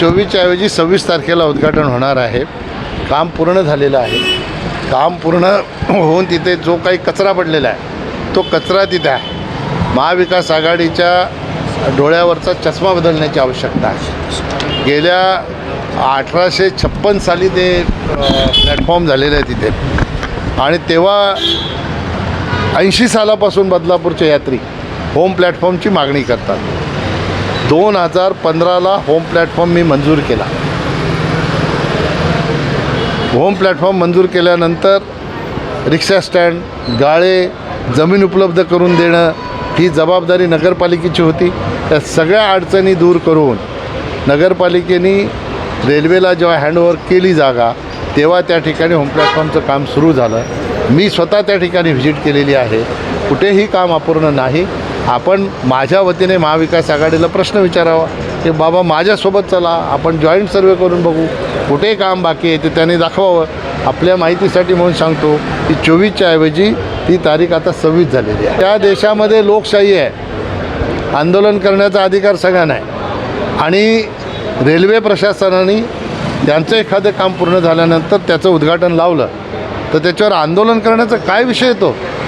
चोवीसच्या ऐवजी सव्वीस तारखेला उद्घाटन होणार आहे. काम पूर्ण झालेलं आहे. काम पूर्ण होऊन तिथे जो काही कचरा पडलेला आहे तो कचरा तिथे आहे. महाविकास आघाडीच्या डोळ्यावरचा चष्मा बदलण्याची आवश्यकता आहे. गेल्या अठराशे छप्पन साली ते प्लॅटफॉर्म झालेलं आहे तिथे. आणि तेव्हा ऐंशी सालापासून बदलापूरचे यात्री होम प्लॅटफॉर्मची मागणी करतात. दोन हजार पंधराला होम प्लॅटफॉर्म मी मंजूर केला. होम प्लॅटफॉर्म मंजूर केल्यानंतर रिक्षा स्टँड गाळे जमीन उपलब्ध करून देणं ही जबाबदारी नगरपालिकेची होती. त्या सगळ्या अडचणी दूर करून नगरपालिकेने रेल्वेला जेव्हा हँडओव्हर केली जागा तेव्हा त्या ठिकाणी होम प्लॅटफॉर्मचं काम सुरू झालं. मी स्वतः त्या ठिकाणी व्हिजिट केलेली आहे. कुठेही काम अपूर्ण नाही. आपण माझ्या वतीने महाविकास आघाडीला प्रश्न विचारावा. की बाबा माझ्यासोबत चला आपण जॉईंट सर्वे करून बघू कुठे काम बाकी आहे ते त्याने दाखवावं. आपल्या माहितीसाठी म्हणून सांगतो की चोवीसच्या ऐवजी ती तारीख आता सव्वीस झालेली आहे. त्या देशामध्ये लोकशाही आहे. आंदोलन करण्याचा अधिकार सगळ्यांना आहे. आणि रेल्वे प्रशासनाने त्यांचं एखादं काम पूर्ण झाल्यानंतर त्याचं उद्घाटन लावलं तर त्याच्यावर आंदोलन करण्याचा काय विषय येतो?